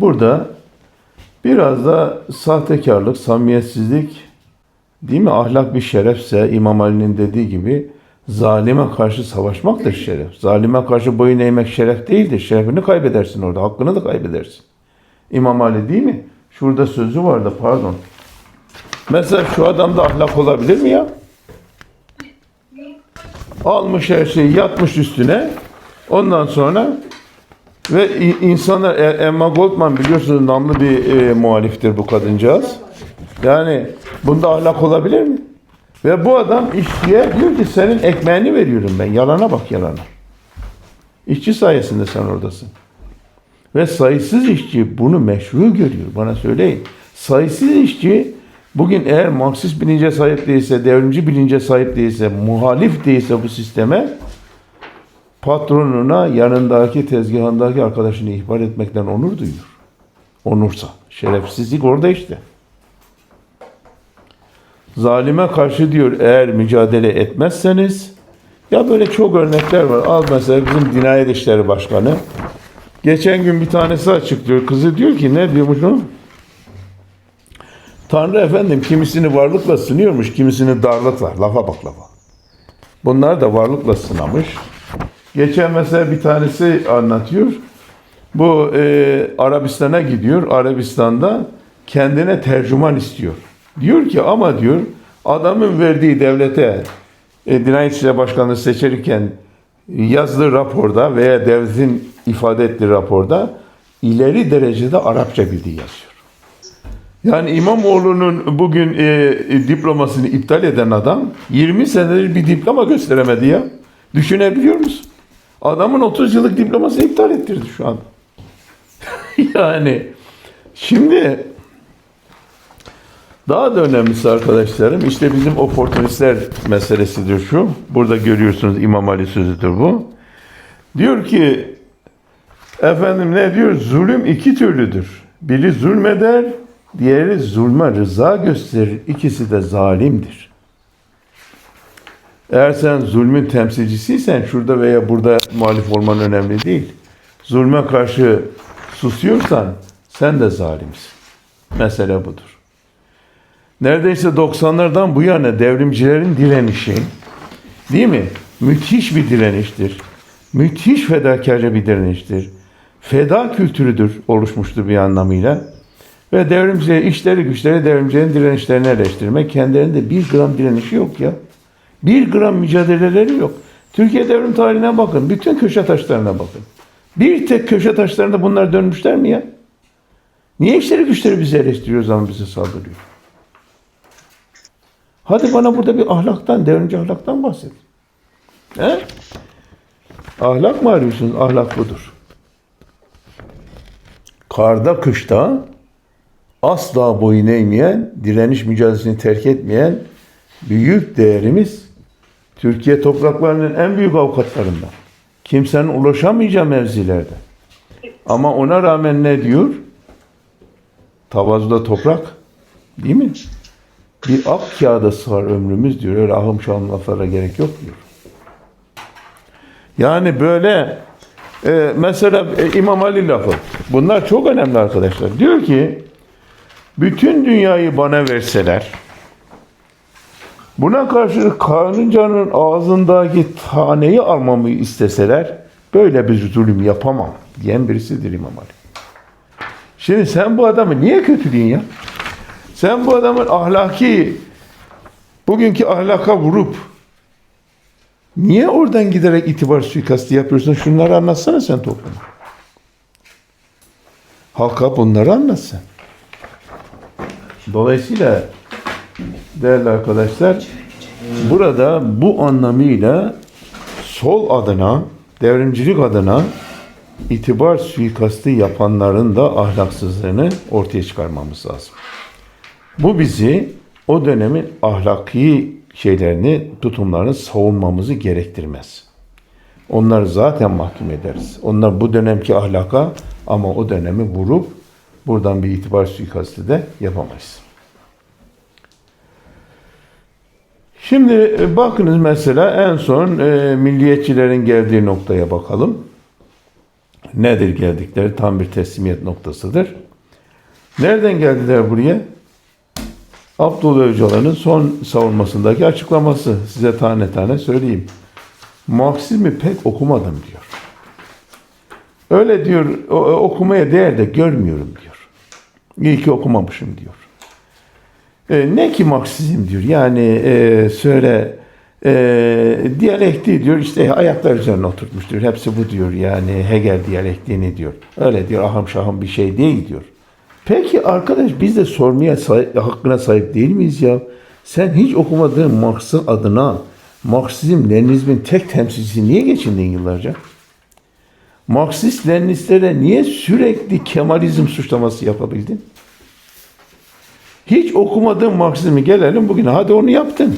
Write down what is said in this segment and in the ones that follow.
Burada biraz da sahtekarlık, samimiyetsizlik, değil mi? Ahlak bir şerefse İmam Ali'nin dediği gibi zalime karşı savaşmaktır şeref. Zalime karşı boyun eğmek şeref değildir. Şerefini kaybedersin orada, hakkını da kaybedersin. İmam Ali değil mi? Şurada sözü vardı pardon. Mesela şu adamda ahlak olabilir mi ya? Almış her şeyi yatmış üstüne. Ondan sonra ve insanlar E- Emma Goldman biliyorsunuz namlı bir e, muhaliftir bu kadıncağız. Yani bunda ahlak olabilir mi? Ve bu adam işçiye diyor ki senin ekmeğini veriyorum ben. Yalana bak yalana. İşçi sayesinde sen oradasın. Ve sayısız işçi bunu meşru görüyor. Bana söyleyin. Sayısız işçi bugün eğer Marksist bilince sahip değilse, devrimci bilince sahip değilse, muhalif değilse bu sisteme patronuna yanındaki tezgahındaki arkadaşını ihbar etmekten onur duyuyor. Onursa. Şerefsizlik orada işte. Zalime karşı diyor eğer mücadele etmezseniz ya böyle çok örnekler var. Al mesela bizim Dinayet İşleri Başkanı. Geçen gün bir tanesi açıklıyor. Kızı diyor ki ne diyormuş o? Tanrı efendim kimisini varlıkla sınıyormuş, kimisini darlıkla. Lafa bak lafa. Bunlar da varlıkla sınamış. Geçen mesela bir tanesi anlatıyor. Bu e, Arabistan'a gidiyor. Arabistan'da kendine tercüman istiyor. Diyor ki ama diyor adamın verdiği devlete e, Dinayet İşleri Başkanlığı seçerken yazdığı raporda veya devletin ifade ettiği raporda ileri derecede Arapça bildiği yazıyor. Yani İmamoğlu'nun bugün e, diplomasını iptal eden adam 20 senedir bir diploma gösteremedi ya. Düşünebiliyor musun? Adamın 30 yıllık diplomasını iptal ettirdi şu an. yani şimdi daha da önemlisi arkadaşlarım işte bizim oportunistler meselesidir şu. Burada görüyorsunuz İmam Ali sözüdür bu. Diyor ki efendim ne diyor? Zulüm iki türlüdür. Biri zulmeder, diğeri zulme rıza gösterir. İkisi de zalimdir. Eğer sen zulmün temsilcisiysen şurada veya burada muhalif olman önemli değil. Zulme karşı susuyorsan sen de zalimsin. Mesele budur. Neredeyse 90'lardan bu yana devrimcilerin direnişi değil mi? Müthiş bir direniştir. Müthiş fedakarca bir direniştir. Feda kültürüdür oluşmuştur bir anlamıyla. Ve devrimci işleri güçleri devrimcilerin direnişlerini eleştirmek. Kendilerinde bir gram direnişi yok ya. Bir gram mücadeleleri yok. Türkiye devrim tarihine bakın. Bütün köşe taşlarına bakın. Bir tek köşe taşlarında bunlar dönmüşler mi ya? Niye işleri güçleri bizi eleştiriyor zaman bize saldırıyor? Hadi bana burada bir ahlaktan, devrimci ahlaktan bahset. He? Ahlak mı arıyorsunuz? Ahlak budur. Karda kışta asla boyun eğmeyen, direniş mücadelesini terk etmeyen büyük değerimiz Türkiye topraklarının en büyük avukatlarından. Kimsenin ulaşamayacağı mevzilerde. Ama ona rağmen ne diyor? Tavazuda toprak değil mi? Bir ak kağıda sığar ömrümüz diyor. Öyle ahım şahım laflara gerek yok diyor. Yani böyle e, mesela e, İmam Ali lafı. Bunlar çok önemli arkadaşlar. Diyor ki bütün dünyayı bana verseler buna karşılık karıncanın ağzındaki taneyi almamı isteseler böyle bir zulüm yapamam diyen birisidir İmam Ali. Şimdi sen bu adamı niye kötülüyorsun ya? Sen bu adamın ahlaki, bugünkü ahlaka vurup niye oradan giderek itibar suikastı yapıyorsun? Şunları anlatsana sen topluma. Halka bunları anlat sen. Dolayısıyla değerli arkadaşlar burada bu anlamıyla sol adına, devrimcilik adına itibar suikastı yapanların da ahlaksızlığını ortaya çıkarmamız lazım. Bu bizi o dönemin ahlaki şeylerini, tutumlarını savunmamızı gerektirmez. Onları zaten mahkum ederiz. Onlar bu dönemki ahlaka ama o dönemi vurup buradan bir itibar suikastı da yapamayız. Şimdi e, bakınız mesela en son e, milliyetçilerin geldiği noktaya bakalım. nedir geldikleri tam bir teslimiyet noktasıdır. Nereden geldiler buraya? Abdullah Öcalan'ın son savunmasındaki açıklaması. Size tane tane söyleyeyim. Marksizmi pek okumadım diyor. Öyle diyor, o- okumaya değer de görmüyorum diyor. İyi ki okumamışım diyor. E, ne ki Marksizm diyor. Yani e, söyle e, diyalektiği diyor işte ayaklar üzerine oturtmuş. Hepsi bu diyor. Yani Hegel diyalektiğini diyor. Öyle diyor ahım şahım bir şey değil diyor. Peki arkadaş biz de sormaya sahip, hakkına sahip değil miyiz ya? Sen hiç okumadığın Marx'ın adına Marksizm, Leninizmin tek temsilcisi niye geçindin yıllarca? Marksist, Leninistlere niye sürekli Kemalizm suçlaması yapabildin? Hiç okumadığın Marksizmi gelelim bugüne. Hadi onu yaptın.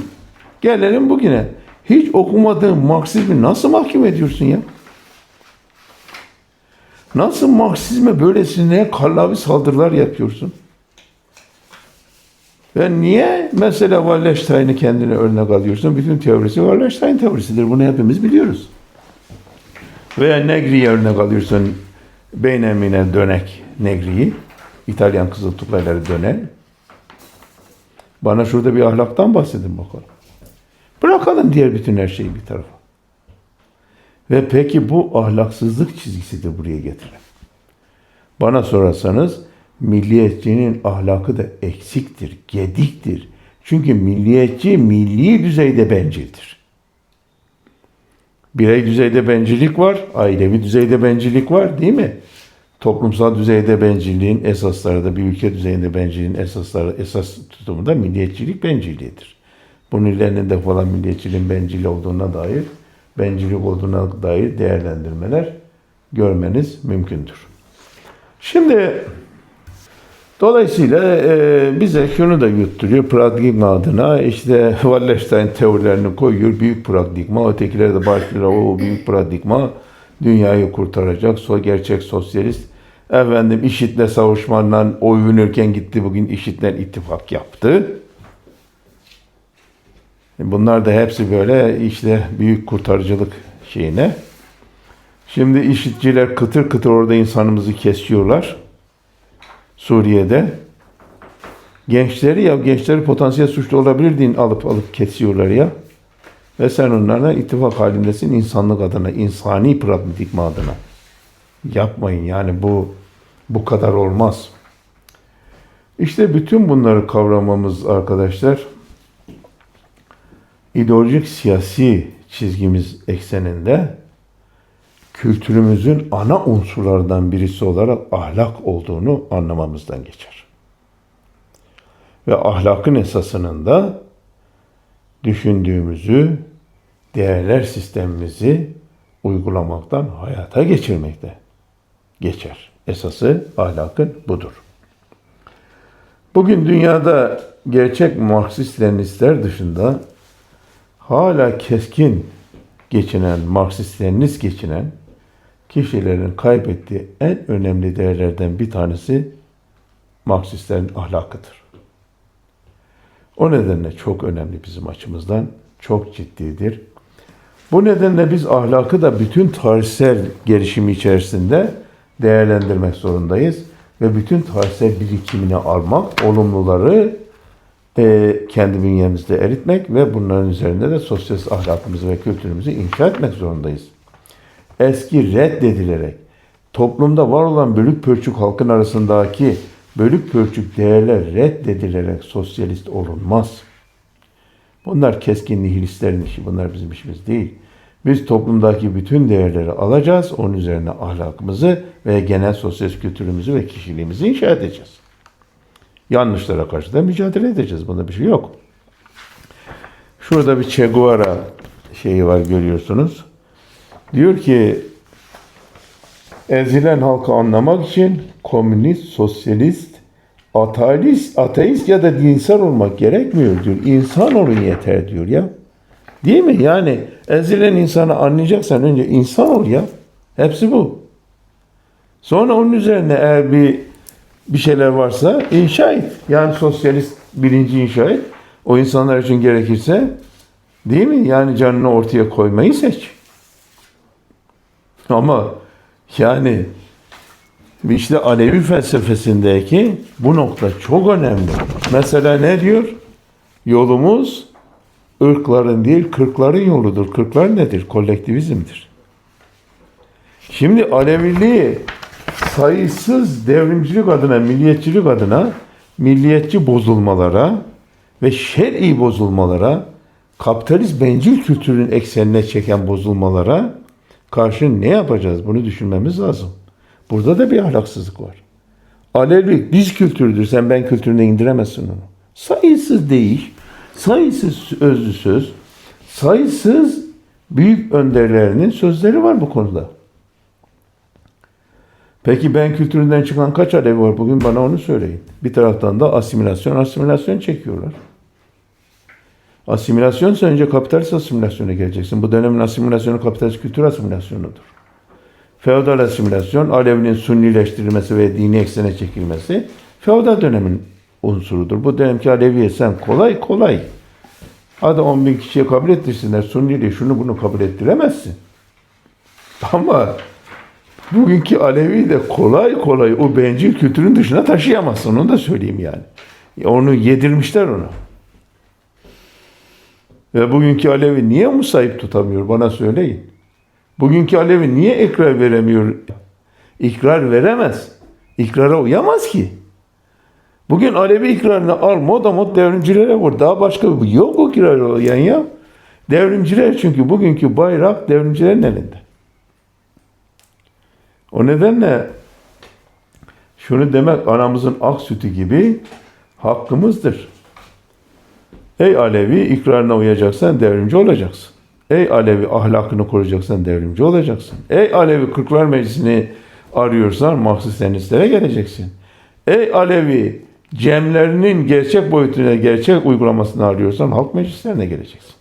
Gelelim bugüne. Hiç okumadığın Marksizmi nasıl mahkum ediyorsun ya? Nasıl Marksizme böylesine kallavi saldırılar yapıyorsun? Ve niye mesela Wallerstein'i kendine örnek alıyorsun? Bütün teorisi Wallerstein teorisidir. Bunu hepimiz biliyoruz. Veya Negri'ye örnek alıyorsun. Beynemine dönek Negri'yi. İtalyan Kızıl Tuplayları dönen. Bana şurada bir ahlaktan bahsedin bakalım. Bırakalım diğer bütün her şeyi bir tarafa. Ve peki bu ahlaksızlık çizgisi de buraya getiren. Bana sorarsanız milliyetçinin ahlakı da eksiktir, gediktir. Çünkü milliyetçi milli düzeyde bencildir. Birey düzeyde bencillik var, ailevi düzeyde bencillik var değil mi? Toplumsal düzeyde bencilliğin esasları da bir ülke düzeyinde bencilliğin esasları, esas tutumu da milliyetçilik bencilliğidir. Bunun ilerinde falan milliyetçiliğin bencil olduğuna dair, bencillik olduğuna dair değerlendirmeler görmeniz mümkündür. Şimdi dolayısıyla e, bize şunu da yutturuyor paradigma adına işte Wallerstein teorilerini koyuyor. Büyük paradigma. Ötekiler de başlıyor. O büyük paradigma dünyayı kurtaracak. So, gerçek sosyalist. Efendim IŞİD'le savuşmandan oyunurken gitti bugün IŞİD'le ittifak yaptı. Bunlar da hepsi böyle işte büyük kurtarıcılık şeyine. Şimdi işitçiler kıtır kıtır orada insanımızı kesiyorlar. Suriye'de. Gençleri ya gençleri potansiyel suçlu olabilir diye alıp alıp kesiyorlar ya. Ve sen onlarla ittifak halindesin insanlık adına, insani pragmatikma adına. Yapmayın yani bu bu kadar olmaz. İşte bütün bunları kavramamız arkadaşlar ideolojik siyasi çizgimiz ekseninde kültürümüzün ana unsurlardan birisi olarak ahlak olduğunu anlamamızdan geçer. Ve ahlakın esasının da düşündüğümüzü, değerler sistemimizi uygulamaktan hayata geçirmekte geçer. Esası ahlakın budur. Bugün dünyada gerçek Marksist-Leninistler dışında hala keskin geçinen, Marksist-Leninist geçinen kişilerin kaybettiği en önemli değerlerden bir tanesi Marksistlerin ahlakıdır. O nedenle çok önemli bizim açımızdan, çok ciddidir. Bu nedenle biz ahlakı da bütün tarihsel gelişimi içerisinde değerlendirmek zorundayız ve bütün tarihsel birikimini almak, olumluları e, kendi bünyemizde eritmek ve bunların üzerinde de sosyalist ahlakımızı ve kültürümüzü inşa etmek zorundayız. Eski reddedilerek toplumda var olan bölük pörçük halkın arasındaki bölük pörçük değerler reddedilerek sosyalist olunmaz. Bunlar keskin nihilistlerin işi, bunlar bizim işimiz değil. Biz toplumdaki bütün değerleri alacağız, onun üzerine ahlakımızı ve genel sosyalist kültürümüzü ve kişiliğimizi inşa edeceğiz. Yanlışlara karşı da mücadele edeceğiz. Bunda bir şey yok. Şurada bir Che Guevara şeyi var görüyorsunuz. Diyor ki ezilen halkı anlamak için komünist, sosyalist, ateist, ateist ya da dinsel olmak gerekmiyor diyor. İnsan olun yeter diyor ya. Değil mi? Yani ezilen insanı anlayacaksan önce insan ol ya. Hepsi bu. Sonra onun üzerine eğer bir bir şeyler varsa inşa et. Yani sosyalist bilinci inşa et. O insanlar için gerekirse değil mi? Yani canını ortaya koymayı seç. Ama Yani işte Alevi felsefesindeki bu nokta çok önemli. Mesela ne diyor? Yolumuz ırkların değil kırkların yoludur. Kırklar nedir? Kolektivizmdir. Şimdi Aleviliği sayısız devrimcilik adına, milliyetçilik adına milliyetçi bozulmalara ve şer'i bozulmalara, kapitalist bencil kültürün eksenine çeken bozulmalara karşı ne yapacağız? Bunu düşünmemiz lazım. Burada da bir ahlaksızlık var. Alevilik diz kültürüdür. Sen ben kültürüne indiremezsin onu. Sayısız değiş, sayısız özlü söz, sayısız büyük önderlerinin sözleri var bu konuda. Peki ben kültüründen çıkan kaç Alevi var bugün bana onu söyleyin. Bir taraftan da asimilasyon, asimilasyon çekiyorlar. Asimilasyon önce kapitalist asimilasyona geleceksin. Bu dönemin asimilasyonu kapitalist kültür asimilasyonudur. Feodal asimilasyon, Alevinin sunnileştirilmesi ve dini eksene çekilmesi feodal dönemin unsurudur. Bu dönemki Aleviye sen kolay kolay hadi 10 bin kişiye kabul ettirsinler Sunniliği şunu bunu kabul ettiremezsin. Ama bugünkü Alevi de kolay kolay o bencil kültürün dışına taşıyamazsın. Onu da söyleyeyim yani. Onu yedirmişler ona. Ve bugünkü Alevi niye musayip tutamıyor bana söyleyin. Bugünkü Alevi niye ikrar veremiyor? İkrar veremez. İkrara uyamaz ki. Bugün Alevi ikrarını al moda mod devrimcilere vur. Daha başka yok o ikrar olayan ya. Devrimciler çünkü bugünkü bayrak devrimcilerin elinde. O nedenle şunu demek anamızın ak sütü gibi hakkımızdır. Ey Alevi ikrarına uyacaksan devrimci olacaksın. Ey Alevi ahlakını koruyacaksan devrimci olacaksın. Ey Alevi Kırklar Meclisi'ni arıyorsan Marksist-Leninistlere geleceksin. Ey Alevi cemlerinin gerçek boyutuna, gerçek uygulamasını arıyorsan halk meclislerine geleceksin.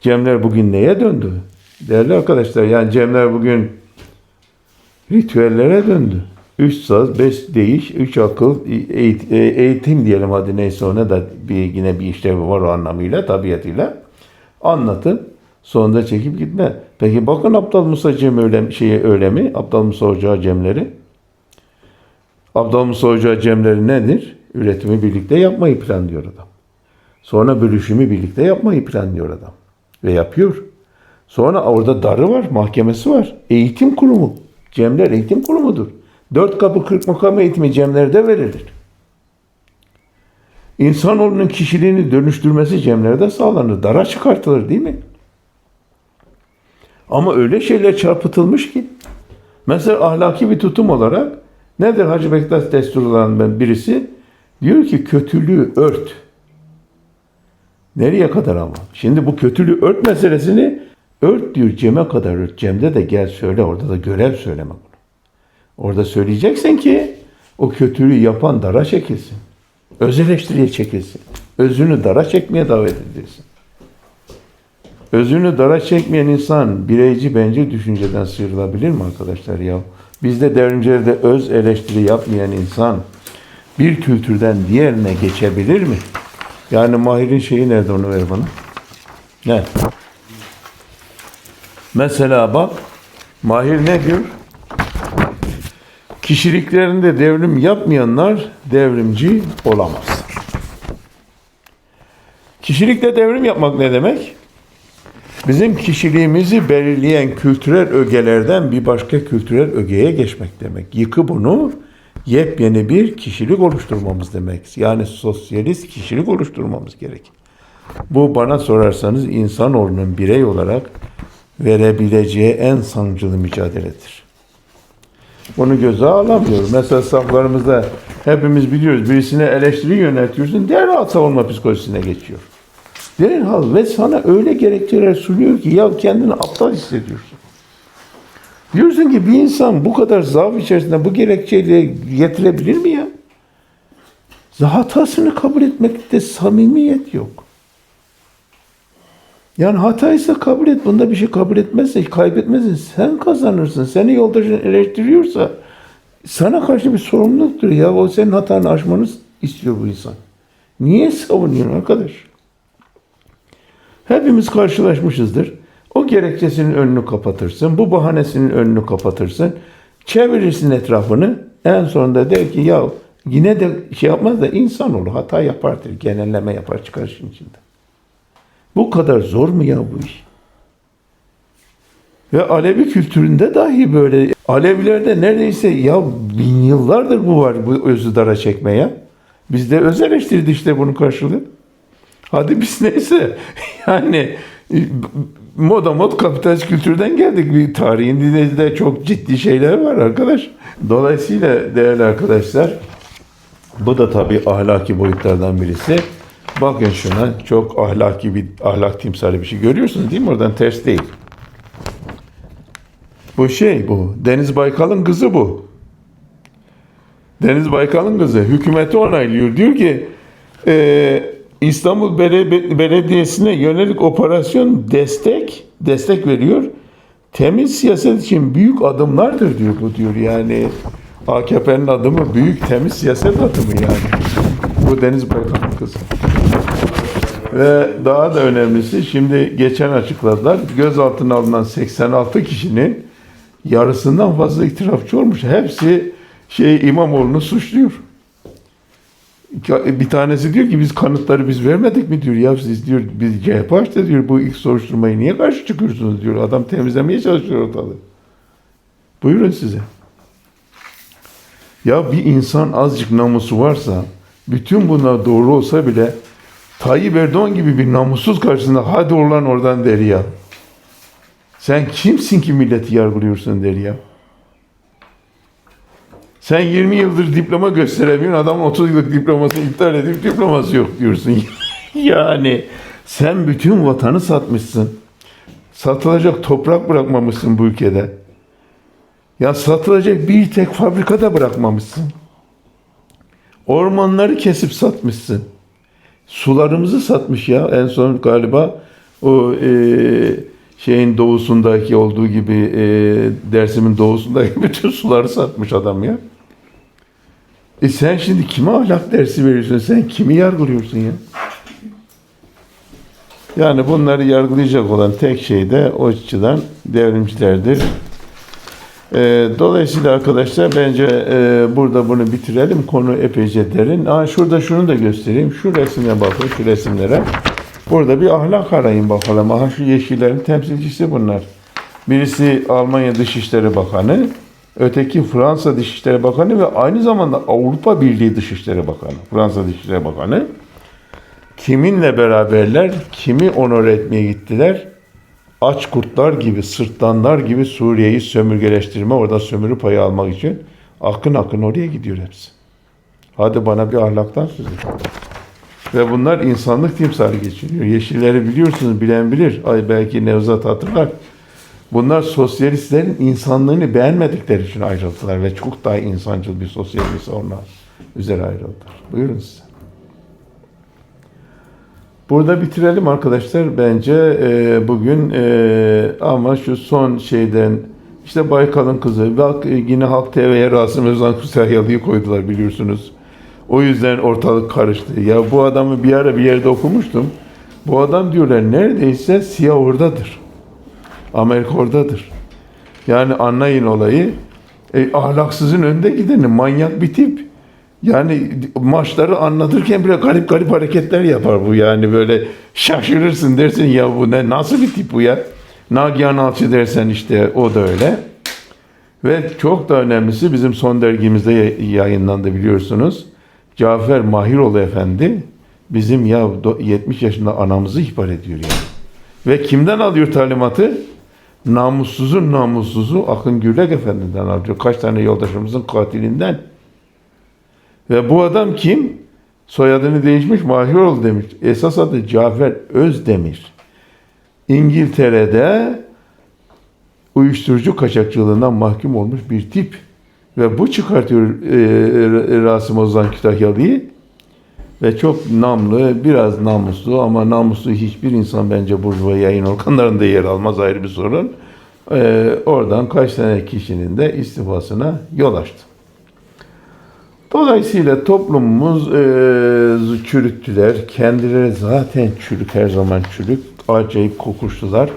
Cemler bugün neye döndü? Değerli arkadaşlar yani Cemler bugün ritüellere döndü. Üç saz, beş değiş, üç akıl, e, eğitim diyelim hadi neyse ona da bir, yine bir işlevi var o anlamıyla, tabiatıyla. Anlatın, sonunda çekip gitme. Peki bakın Aptal Musa Cem öyle, şeyi öyle mi? Aptal Musa Hoca Cemleri. Aptal Musa Hoca Cemleri nedir? Üretimi birlikte yapmayı planlıyor adam. Sonra bölüşümü birlikte yapmayı planlıyor adam. Ve yapıyor. Sonra orada darı var, mahkemesi var. Eğitim kurumu. Cemler eğitim kurumudur. Dört kapı kırk makam eğitimi cemlerde verilir. İnsanoğlunun kişiliğini dönüştürmesi cemlerde sağlanır. Dara çıkartılır değil mi? Ama öyle şeyler çarpıtılmış ki. Mesela ahlaki bir tutum olarak nedir Hacı Bektaş Desturlu'ndan ben birisi? Diyor ki kötülüğü ört. Nereye kadar ama? Şimdi bu kötülüğü ört meselesini ört diyor Cem'e kadar ört. Cem'de de gel söyle orada da görev söyleme bunu. Orada söyleyeceksin ki o kötülüğü yapan dara çekilsin. Öz eleştiriye çekilsin. Özünü dara çekmeye davet edilsin. Özünü dara çekmeyen insan bireyci bence düşünceden sıyrılabilir mi arkadaşlar ya? Bizde devrimcilerde öz eleştiri yapmayan insan bir kültürden diğerine geçebilir mi? Yani Mahir'in şeyi nerede onu ver bana. Ne? Mesela bak Mahir ne diyor? Kişiliklerinde devrim yapmayanlar devrimci olamaz. Kişilikte devrim yapmak ne demek? Bizim kişiliğimizi belirleyen kültürel ögelerden bir başka kültürel ögeye geçmek demek. Yıkı bunu yepyeni bir kişilik oluşturmamız demek. Yani sosyalist kişilik oluşturmamız gerek. Bu bana sorarsanız insanoğlunun birey olarak verebileceği en sancılı mücadeledir. Bunu göze alamıyorum. Mesela saflarımızda hepimiz biliyoruz birisine eleştiri yöneltiyorsun derhal savunma psikolojisine geçiyor. Derhal ve sana öyle gerekçeler sunuyor ki ya kendini aptal hissediyorsun. Diyorsun ki bir insan bu kadar zaaf içerisinde bu gerekçeyle getirebilir mi ya? Hatasını kabul etmekte samimiyet yok. Yani hataysa kabul et. Bunda bir şey kabul etmezse, kaybetmezsin. Sen kazanırsın. Seni yoldaşın eleştiriyorsa sana karşı bir sorumluluktur ya. O senin hatanı aşmanı istiyor bu insan. Niye savunuyorsun arkadaş? Hepimiz karşılaşmışızdır. O gerekçesinin önünü kapatırsın. Bu bahanesinin önünü kapatırsın. Çevirirsin etrafını. En sonunda der ki ya yine de şey yapmaz da insan olur. Hata yapardır. Genelleme yapar çıkar işin içinde. Bu kadar zor mu ya bu iş? Ve Alevi kültüründe dahi böyle. Alevilerde neredeyse ya bin yıllardır bu var bu özü dara çekmeye. Bizde öz eleştirdi işte bunun karşılığı. Hadi biz neyse yani e, moda mod kapitalist kültürden geldik. Bir tarihinde de çok ciddi şeyler var arkadaş. Dolayısıyla değerli arkadaşlar bu da tabii ahlaki boyutlardan birisi. Bakın şuna çok ahlaki bir ahlak timsali bir şey görüyorsunuz değil mi? Oradan ters değil. Bu şey bu. Deniz Baykal'ın kızı bu. Deniz Baykal'ın kızı. Hükümeti onaylıyor. Diyor ki e, İstanbul Bele- Belediyesi'ne yönelik operasyon destek destek veriyor. Temiz siyaset için büyük adımlardır diyor bu diyor. Yani AKP'nin adımı büyük temiz siyaset adımı yani. Bu Deniz Baykal'ın kızı. Ve daha da önemlisi şimdi geçen açıkladılar. Gözaltına alınan 86 kişinin yarısından fazla itirafçı olmuş. Hepsi şey İmamoğlu'nu suçluyor. Bir tanesi diyor ki biz kanıtları biz vermedik mi diyor. Ya siz diyor biz CHP açtı diyor bu ilk soruşturmayı niye karşı çıkıyorsunuz diyor. Adam temizlemeye çalışıyor ortalığı. Buyurun size. Ya bir insan azıcık namusu varsa bütün bunlar doğru olsa bile Tayyip Erdoğan gibi bir namussuz karşısında hadi oradan oradan der ya. Sen kimsin ki milleti yargılıyorsun der ya. Sen 20 yıldır diploma gösteremiyorsun. Adam 30 yıllık diplomasını iptal edip diploması yok diyorsun. yani sen bütün vatanı satmışsın. Satılacak toprak bırakmamışsın bu ülkede. Ya satılacak bir tek fabrikada bırakmamışsın. Ormanları kesip satmışsın. Sularımızı satmış ya. En son galiba o e, şeyin doğusundaki olduğu gibi e, Dersim'in doğusundaki bütün suları satmış adam ya. E sen şimdi kime ahlak dersi veriyorsun? Sen kimi yargılıyorsun ya? Yani bunları yargılayacak olan tek şey de o açıdan devrimcilerdir. E, dolayısıyla arkadaşlar bence e, burada bunu bitirelim. Konu epeyce derin. Aa, şurada şunu da göstereyim. Şu resmine bakın, şu resimlere. Burada bir ahlak arayın bakalım. Aha şu yeşillerin temsilcisi bunlar. Birisi Almanya Dışişleri Bakanı, öteki Fransa Dışişleri Bakanı ve aynı zamanda Avrupa Birliği Dışişleri Bakanı. Fransa Dışişleri Bakanı. Kiminle beraberler, kimi onore etmeye gittiler? Aç kurtlar gibi, sırtlanlar gibi Suriye'yi sömürgeleştirme, orada sömürü payı almak için akın akın oraya gidiyor hepsi. Hadi bana bir ahlaktan söz et. Ve bunlar insanlık timsali geçiriyor. Yeşilleri biliyorsunuz, bilen bilir. Ay belki Nevzat hatırlar. Bunlar sosyalistlerin insanlığını beğenmedikleri için ayrıldılar ve çok daha insancıl bir sosyalist onlar üzere ayrıldılar. Buyurun size. Burada bitirelim arkadaşlar bence e, bugün e, ama şu son şeyden işte Baykal'ın kızı bak e, yine Halk TV'ye Rasim Özan Kütahyalı'yı koydular biliyorsunuz. O yüzden ortalık karıştı. Ya bu adamı bir ara bir yerde okumuştum. Bu adam diyorlar neredeyse siyah oradadır. Amerika oradadır. Yani anlayın olayı. E, ahlaksızın önde gideni manyak bir tip. Yani maçları anlatırken bile garip garip hareketler yapar bu yani böyle şaşırırsın dersin ya bu ne nasıl bir tip bu ya. Nagihan Alçı dersen işte o da öyle. Ve çok da önemlisi bizim son dergimizde yayınlandı biliyorsunuz. Cafer Mahiroğlu Efendi bizim ya 70 yaşında anamızı ihbar ediyor yani. Ve kimden alıyor talimatı? Namussuzun namussuzu Akın Gürlek Efendi'den alıyor. Kaç tane yoldaşımızın katilinden. Ve bu adam kim? Soyadını değişmiş Mahiroğlu demiş. Esas adı Cafer Özdemir. İngiltere'de uyuşturucu kaçakçılığından mahkum olmuş bir tip. Ve bu çıkartıyor e, Rasim Ozan Kütahyalı'yı. Ve çok namlı, biraz namuslu ama namuslu hiçbir insan bence Burjuva yayın organlarında yer almaz ayrı bir sorun. E, oradan kaç tane kişinin de istifasına yol açtı. Dolayısıyla toplumumuz e, çürüttüler. Kendileri zaten çürük, her zaman çürük. Acayip kokuştular.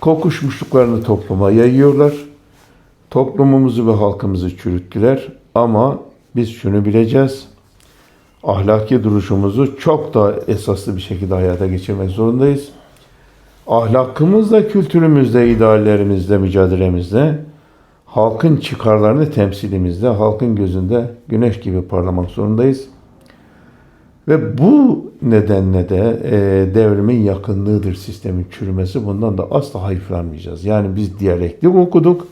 Kokuşmuşluklarını topluma yayıyorlar. Toplumumuzu ve halkımızı çürüttüler. Ama biz şunu bileceğiz. Ahlaki duruşumuzu çok daha esaslı bir şekilde hayata geçirmek zorundayız. Ahlakımızla, kültürümüzle, ideallerimizle, mücadelemizle, halkın çıkarlarını temsilimizle, halkın gözünde güneş gibi parlamak zorundayız. Ve bu nedenle de e, devrimin yakınlığıdır sistemin çürümesi. Bundan da asla hayıflanmayacağız. Yani biz diyalektik okuduk.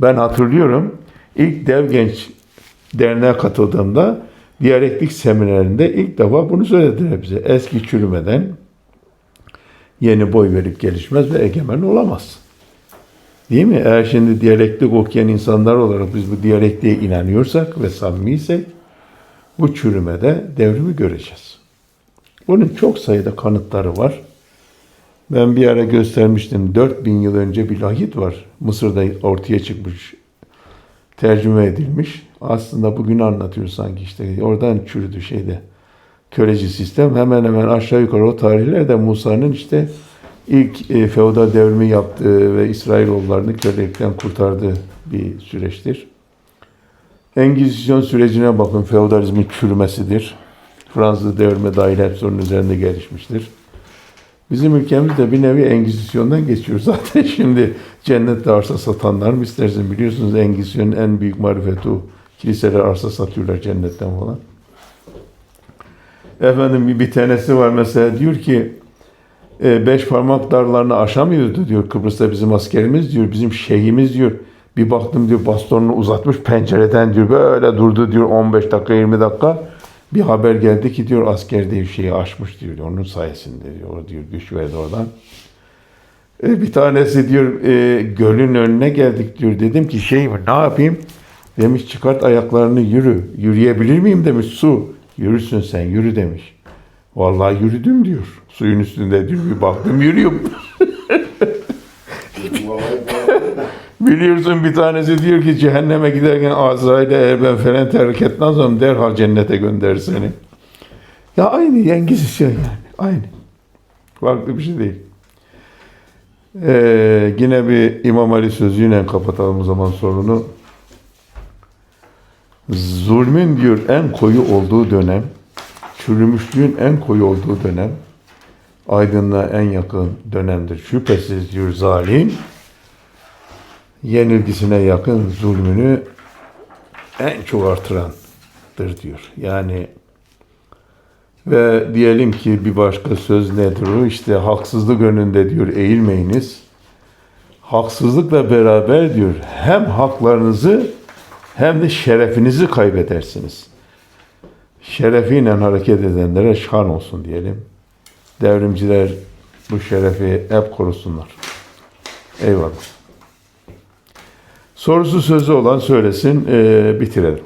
Ben hatırlıyorum ilk Dev Genç Derneğe katıldığımda diyalektik seminerinde ilk defa bunu söylediler bize. Eski çürümeden yeni boy verip gelişmez ve egemen olamaz. Değil mi? Eğer şimdi diyalektik okuyan insanlar olarak biz bu diyalektiğe inanıyorsak ve samimiysek bu çürümede devrimi göreceğiz. Bunun çok sayıda kanıtları var. Ben bir ara göstermiştim. 4000 yıl önce bir lahit var. Mısır'da ortaya çıkmış. Tercüme edilmiş. Aslında bugün anlatıyor sanki işte. Oradan çürüdü şeyde. Köleci sistem. Hemen hemen aşağı yukarı o tarihlerde Musa'nın işte ilk e, feodal devrimi yaptığı ve İsrailoğullarını kölelikten kurtardığı bir süreçtir. Engizisyon sürecine bakın. Feodalizmin çürümesidir. Fransız devrimi dahil hepsi onun üzerinde gelişmiştir. Bizim ülkemizde bir nevi Engizisyon'dan geçiyor. Zaten şimdi cennette arsa satanlar mı istersin biliyorsunuz Engizisyon'un en büyük marifeti o. Kiliseler arsa satıyorlar cennetten falan. Efendim bir, bir tanesi var mesela diyor ki e, beş parmak darlarını aşamıyordu diyor Kıbrıs'ta bizim askerimiz diyor. Bizim şeyhimiz diyor. Bir baktım diyor bastonunu uzatmış pencereden diyor böyle durdu diyor 15 dakika 20 dakika. Bir haber geldi ki diyor asker diyor şeyi aşmış diyor. Onun sayesinde diyor. O diyor güç verdi oradan. E, bir tanesi diyor e, gölün önüne geldik diyor. Dedim ki şey ne yapayım? Demiş çıkart ayaklarını yürü. Yürüyebilir miyim demiş su. Yürürsün sen yürü demiş. Vallahi yürüdüm diyor. Suyun üstünde diyor bir baktım yürüyorum. Biliyorsun bir tanesi diyor ki cehenneme giderken Azrail'e eğer ben falan terk etmezsem derhal cennete gönderir seni. Ya aynı yengisi şey yani. Aynı. Farklı bir şey değil. Ee, yine bir İmam Ali sözüyle kapatalım o zaman sorunu. Zulmün diyor en koyu olduğu dönem, çürümüşlüğün en koyu olduğu dönem, aydınlığa en yakın dönemdir. Şüphesiz diyor zalim, yenilgisine yakın zulmünü en çok artırandır diyor. Yani ve diyelim ki bir başka söz nedir o? İşte haksızlık önünde diyor eğilmeyiniz. Haksızlıkla beraber diyor hem haklarınızı hem de şerefinizi kaybedersiniz. Şerefiyle hareket edenlere şan olsun diyelim. Devrimciler bu şerefi hep korusunlar. Eyvallah. Sorusu sözü olan söylesin, eee, bitirelim.